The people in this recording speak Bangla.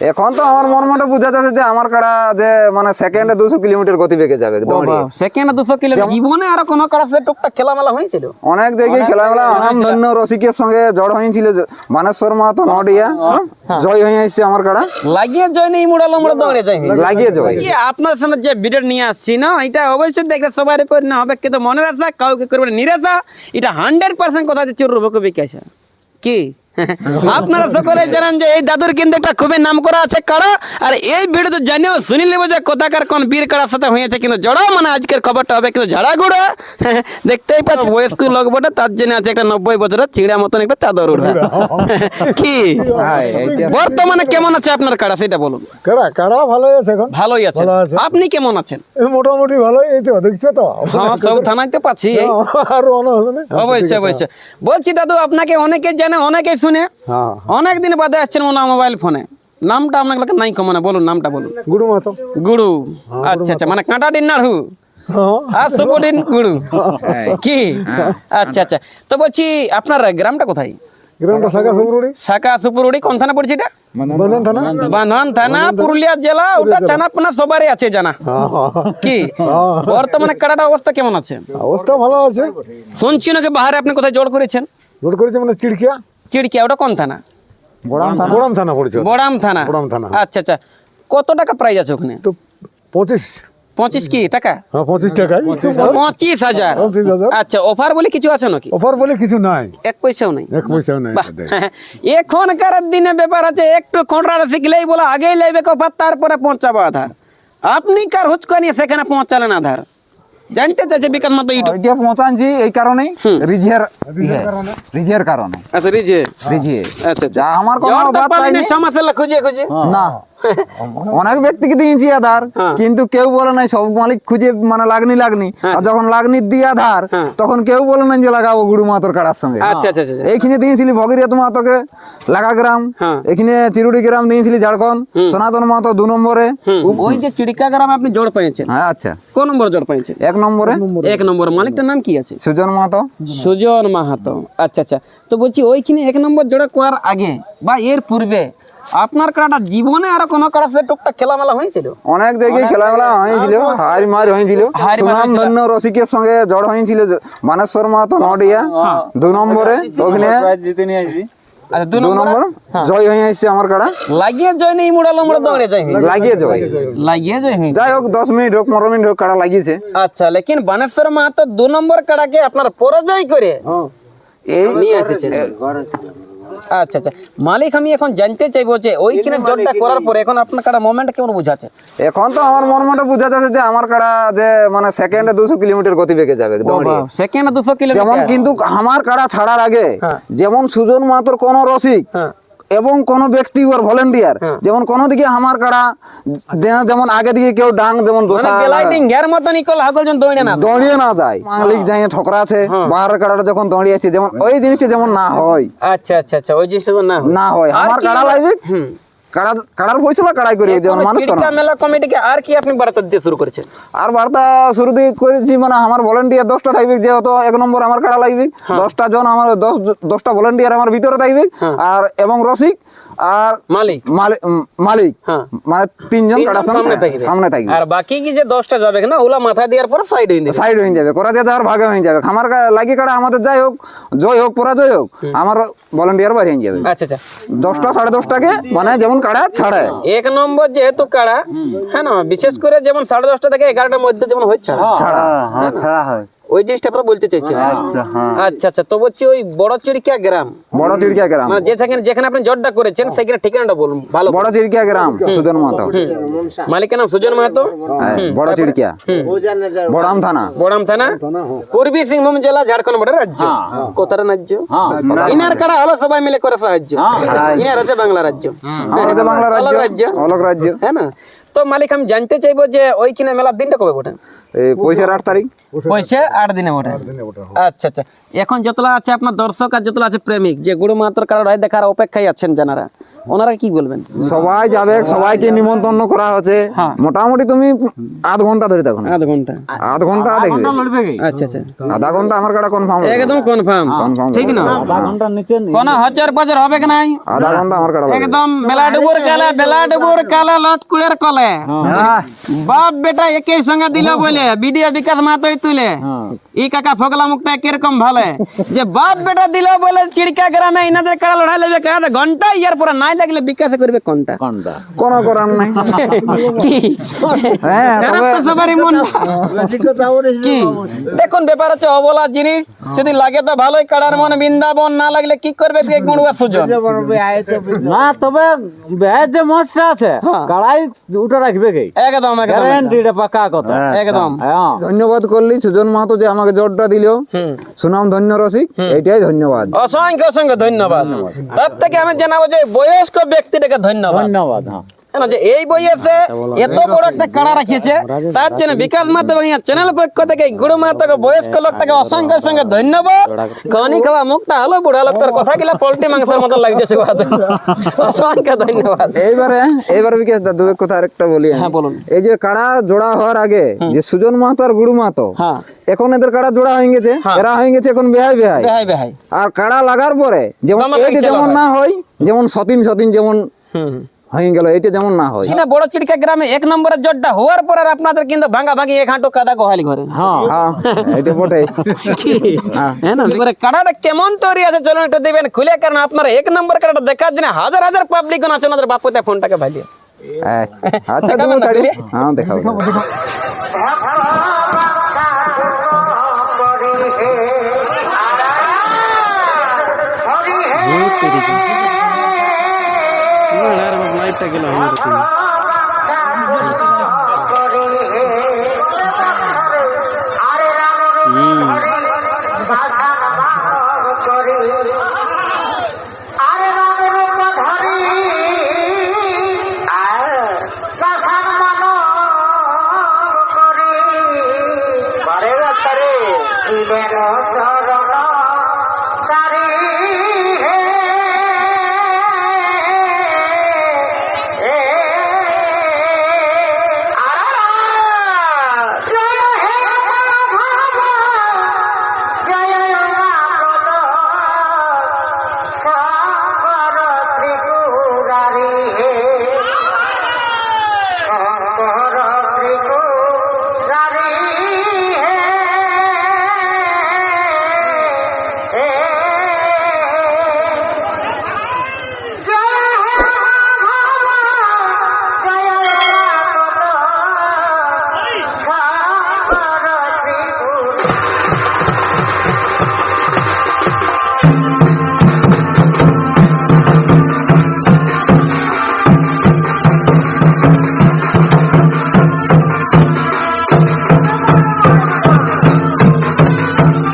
এখন তো আমার মন মনে বোঝা যাচ্ছে যে আমার কাড়া যে মানে সেকেন্ডে দুশো কিলোমিটার গতি বেগে যাবে সেকেন্ড দুশো কিলো জীবনে আর কোনো কাড়া সে টুকটাক খেলামেলা হয়েছিল? অনেক জায়গায় খেলামেলা ধন্য রসিকের সঙ্গে জড় হয়েছিল বানেশ্বর মাহাতো নডিয়া হ্যাঁ, জয় হয়ে আসছে আমার কাড়া। লাগিয়ে জয় নেই মুড়ালো মুড়া দৌড়ে যাই লাগিয়ে জয়। আপনার সামনে যে ভিডিও নিয়ে আসছি না? এটা অবশ্যই দেখলে সবাই না হবে কিন্তু মনে রাখা কাউকে করবে নিরাশা এটা হান্ড্রেড পার্সেন্ট কথা যে চোর রূপকে বিকাশা কি? আপনারা সকলে জানেন যে এই দাদুর কিন্তু একটা খুবই নাম করা আছে কাড়া আর এই ভিডিওতে জানিও শুনি নেব যে কোথাকার কোন বীর কাড়ার সাথে হয়েছে কিন্তু জড়া মানে আজকের খবরটা হবে কিন্তু ঝাড়া গুড়া দেখতেই পাচ্ছ বয়স্ক লোক বটে তার জন্য আছে একটা নব্বই বছরের চিড়া মতন একটা চাদর উঠবে কি? বর্তমানে কেমন আছে আপনার কাড়া সেটা বলুন। কাড়া কাড়া ভালোই আছে এখন। ভালোই আছে। আপনি কেমন আছেন? মোটামুটি ভালোই এই তো দেখছ তো? হ্যাঁ সব থানায় তো পাচ্ছি। আর অন্য হলো না? অবশ্যই অবশ্যই। বলছি দাদু আপনাকে অনেকে জানে অনেকে শুনে হ্যাঁ। অনেক দিন বাদে আসছেন মনে হয় মোবাইল ফোনে নামটা আপনাকে নাই কমনে বলুন নামটা বলুন। গুরু মাতো। গুরু। আচ্ছা আচ্ছা মানে কাঁটা দিন নাড়ু হ্যাঁ। আর সুপুদিন গুরু। কি? আচ্ছা আচ্ছা। তো বলছি আপনার গ্রামটা কোথায়? সুপুরুড়ি। কোন থানা পড়ছে এটা? বন্ধন থানা। বান্ধন থানা। পুরুলিয়া জেলা ওটা চানাপনা সবারই আছে জানা। হ্যাঁ, হ্যাঁ। কি? বর্তমানে কাড়াটা অবস্থা কেমন আছে? অবস্থা ভালো আছে। শুনছি নাকি বাহারে আপনি কোথায় জোর করেছেন? রোড করেছে মানে চিড়কিয়া চিড়কিয়া ওটা কোন থানা? বড়াম থানা। পড়েছে। বড়াম থানা। বড়াম থানা। আচ্ছা আচ্ছা। কত টাকা প্রাইজ আছে ওখানে? তো পঁচিশ। পঁচিশ কি টাকা? হ্যাঁ পঁচিশ টাকা পঁচিশ হাজার। পঁচিশ হাজার। আচ্ছা অফার বলে কিছু আছে নাকি? অফার বলে কিছু নাই। এক পয়সাও নাই। এক পয়সাও নাই। বাহ, এখনকার দিনে ব্যাপার আছে একটু খোঁটরা শিখলেই বলে আগেই লেবে কফার তারপরে পৌঁছাবো আধার। আপনি কার হুচকানি সেখানে পৌঁছালেন আধার? জানতে চাইছে বিকাশ মাত্র ইউটিউব ওইটা পৌঁছানছি এই কারণেই রিঝের রিঝের কারণে? আচ্ছা রিজে। রিঝে আচ্ছা যা আমার কোনো বাদ পাবেনি চাইনি ছ খুঁজে খুঁজে না। অনেক ব্যক্তিকে দিয়েছি আধার হ্যাঁ। কিন্তু কেউ বলে নাই সব মালিক খুঁজে মানে লাগনি লাগনি। আর যখন লাগনি দিয়ে আধার হ্যাঁ। তখন কেউ বলে নাই যে লাগাবো গুরু মাতর কাটার সঙ্গে। আচ্ছা আচ্ছা আচ্ছা এইখানে দিয়েছিলি ভগীরথ মাহাতোকে লাগা গ্রাম। হ্যাঁ। এখানে চিরুড়ি গ্রাম দিয়েছিলি ঝাড়খণ্ড। সনাতন মাহাতো দু নম্বরে। ওই যে চিড়িকা গ্রামে আপনি জোর পেয়েছেন। হ্যাঁ আচ্ছা। কোন নম্বর জোর পেয়েছেন? এক নম্বরে। এক নম্বর। মালিকটার নাম কি আছে? সুজন মাহাতো। সুজন মাহাতো। আচ্ছা আচ্ছা। তো বলছি ওইখানে এক নম্বর জোড়া করার আগে বা এর পূর্বে আপনার কাড়াটা জীবনে আর কোনো কাড়া সে টুকটাক খেলামেলা হয়েছিল? অনেক জায়গায় খেলামেলা হয়েছিল হারি মার হয়েছিল। সুনাম ধন্য রসিকের সঙ্গে জড় হয়েছিল মানেশ্বর মাহাতো নডিয়া দু নম্বরে ওখানে আচ্ছা দু দু নম্বর? নম্বর জয় হয়ে আসছে আমার কাড়া লাগিয়ে জয় নেই মুড়া দৌড়ে লাগিয়ে জয়। লাগিয়ে জয় যাই হোক দশ মিনিট হোক পনেরো মিনিট হোক কাড়া লাগিয়েছে। আচ্ছা লেকিন বানেশ্বর মাহাতো দু নম্বর কাড়াকে আপনার পরাজয় করে এই নিয়ে আচ্ছা আচ্ছা। মালিক আমি এখন জানতে চাইব যে ওইখানে জটটা করার পরে এখন আপনার কাটা মোমেন্ট কেমন বুঝাচ্ছে? এখন তো আমার মন মনে বোঝা যাচ্ছে যে আমার কাড়া যে মানে সেকেন্ডে দুশো কিলোমিটার গতি বেগে যাবে সেকেন্ডে দুশো যেমন কিলোমিটার কিন্তু আমার কাড়া ছাড়ার আগে হ্যাঁ। যেমন সুজন মাতর কোন রসিক হ্যাঁ। এবং কোন ব্যক্তি ওর ভলেন্টিয়ার যেমন কোন দিকে আমার কাড়া যেমন আগে দিকে কেউ ডাং যেমন মানে দৌড়িয়ে না যায়। মালিক যাই ঠকরা আছে বার কাড়াটা যখন দৌড়িয়ে আছে যেমন ওই জিনিসটা যেমন না হয়। আচ্ছা আচ্ছা আচ্ছা ওই জিনিসটা না হয়। আমার কাড়া? লাগবে? কাড়ার ফয়সলা কাড়াই করে যেমন মানুষ মেলা কমিটিকে আর কি আপনি বার্তা দিতে শুরু করেছেন? আর বার্তা শুরু দিয়ে করেছি মানে আমার ভলেন্টিয়ার দশটা থাকবে যেহেতু এক নম্বর আমার কাড়া লাগবে। হ্যাঁ। দশটা জন আমার দশ দশটা ভলেন্টিয়ার আমার ভিতরে থাকবে। আর এবং রসিক আর মালিক? মালিক। হ্যাঁ। মানে তিনজন সামনে সামনে থাকবে। আর বাকি কি যে দশটা যাবে না ওগুলা মাথা দেওয়ার পরে সাইড হয়ে দিবে সাইড হয়ে যাবে। করা যাওয়ার ভাগে হয়ে যাবে। আমার কা- লাগি কাড়া আমাদের যাই হোক জয় হোক পরাজয় হোক আমার ভলেন্টিয়ার বাইরে হয়ে যাবে। আচ্ছা আচ্ছা। দশটা সাড়ে দশটাকে মানে যেমন কাড়া ছাড়ে এক নম্বর যেহেতু কাড়া হ্যাঁ না বিশেষ করে যেমন সাড়ে দশটা থেকে এগারোটার মধ্যে যেমন হচ্ছে ছাড়া। ওই জিনিসটা আপনারা বলতে চাইছেন? আচ্ছা আচ্ছা তো বলছি ওই বড় চিড়িকা গ্রাম। বড় গ্রাম। মানে যেখানে যেখানে আপনি জটটা করেছেন সেখানে ঠিকানাটা বলুন ভালো বড় গ্রাম সুজন মাতো মালিকের নাম সুজন মাহাতো? হ্যাঁ, বড় বড়াম থানা। বড়াম থানা? পূর্বী সিংভূম জেলা ঝাড়খণ্ড বড় রাজ্য। কোথার রাজ্য? ইনার কাড়া হলো সবাই মিলে করে সাহায্য ইনার হচ্ছে বাংলা রাজ্য। বাংলা রাজ্য। রাজ্য। অলগ রাজ্য। হ্যাঁ না? তো মালিক আমি জানতে চাইব যে ওই কিনা মেলার দিনটা কবে বটে? পয়সার আট তারিখ। পয়সা আট দিনে বটে। আচ্ছা আচ্ছা। এখন যতলা আছে আপনার দর্শক আর যতলা আছে প্রেমিক যে গুরু মাত্র কারোর দেখার অপেক্ষায় আছেন জানারা। ওনারা কি বলবেন? সবাই যাবে সবাইকে নিমন্ত্রণ করা হচ্ছে। হ্যাঁ। মোটামুটি তুমি আধ ঘণ্টা ধরে দেখো আধ ঘণ্টা। আধ ঘণ্টা দেখবে। আচ্ছা আচ্ছা। আধা ঘণ্টা আমার কাটা কনফার্ম একদম কনফার্ম ঠিক না? আধা ঘণ্টা নিচে কোন হচর পচর হবে কি নাই? আধা ঘণ্টা আমার কাটা একদম বেলা ডুবুর কালে বেলা ডুবুর কালে লটকুড়ের কলে। বাপ বেটা একই সঙ্গে দিল বলে বিডিও বিকাশ মাতই তুলে। ই কাকা ফগলা মুখটা কীরকম ভালে? যে বাপ বেটা দিল বলে চিড়কা গ্রামে ইনাদের কাড়া লড়াই লেবে কাদা ঘণ্টা ইয়ার পরে নাই লাগলে বিকাশ করবে কোনটা? কোনো করার নাই। কি? হ্যাঁ তো সবারই মন। কি? দেখুন ব্যাপার হচ্ছে অবলা জিনিস যদি লাগে তো ভালোই কাড়ার মন বৃন্দাবন না লাগলে কি করবে গুণবা সুজন? না তবে বেহের যে মশটা আছে কড়াই উঠে রাখবে কি? একদম একদম গ্যারান্টি পাকা কথা। একদম। হ্যাঁ ধন্যবাদ করলি সুজন মাহাতো যে আমাকে জোরটা দিল। সুনাম ধন্য রসিক এইটাই ধন্যবাদ। অসংখ্য অসংখ্য ধন্যবাদ। তার থেকে আমি জানাব যে বয়স্ক ব্যক্তিটাকে ধন্যবাদ। ধন্যবাদ হ্যাঁ। কেন যে এই বয়সে এত বড় একটা কাড়া রাখিয়েছে তার জন্য বিকাশ মাত্র চ্যানেল পক্ষ থেকে গুরু মাতাকে বয়স্ক লোকটাকে অসংখ্য অসংখ্য ধন্যবাদ। কানি খাওয়া মুখটা হলো বুড়া লোকটার কথা গিলা পোল্ট্রি মাংসের মতো লাগছে সে কথা। অসংখ্য ধন্যবাদ। এইবারে এইবারে বিকাশ দা কথা আরেকটা বলি হ্যাঁ, বলুন। এই যে কাড়া জোড়া হওয়ার আগে যে সুজন মাহাতো আর গুরু মাহাতো হ্যাঁ। এখন এদের কাড়া জোড়া হয়ে গেছে এরা হয়ে গেছে এখন বেহাই বেহাই। আর কাড়া লাগার পরে যেমন যেমন না হয় যেমন সতিন সতিন যেমন হয়ে গেল এইটা যেমন না হয়। কিনা বড় চিড়কা গ্রামে এক নম্বরের জটটা হওয়ার পর আর আপনাদের কিন্তু ভাঙা ভাঙি এক হাঁটু কাদা গোহালি ঘরে। হ্যাঁ হ্যাঁ এটা বটে হ্যাঁ না এবারে কাড়াটা কেমন তৈরি আছে চলুন একটু দিবেন খুলে কারণ আপনারা এক নম্বর কাড়াটা দেখার জন্য হাজার হাজার পাবলিক আছে ওনাদের বাপুতে ফোনটাকে ভালিয়ে আচ্ছা দেবো না ছাড়ি একটা গেল এরকম Thank.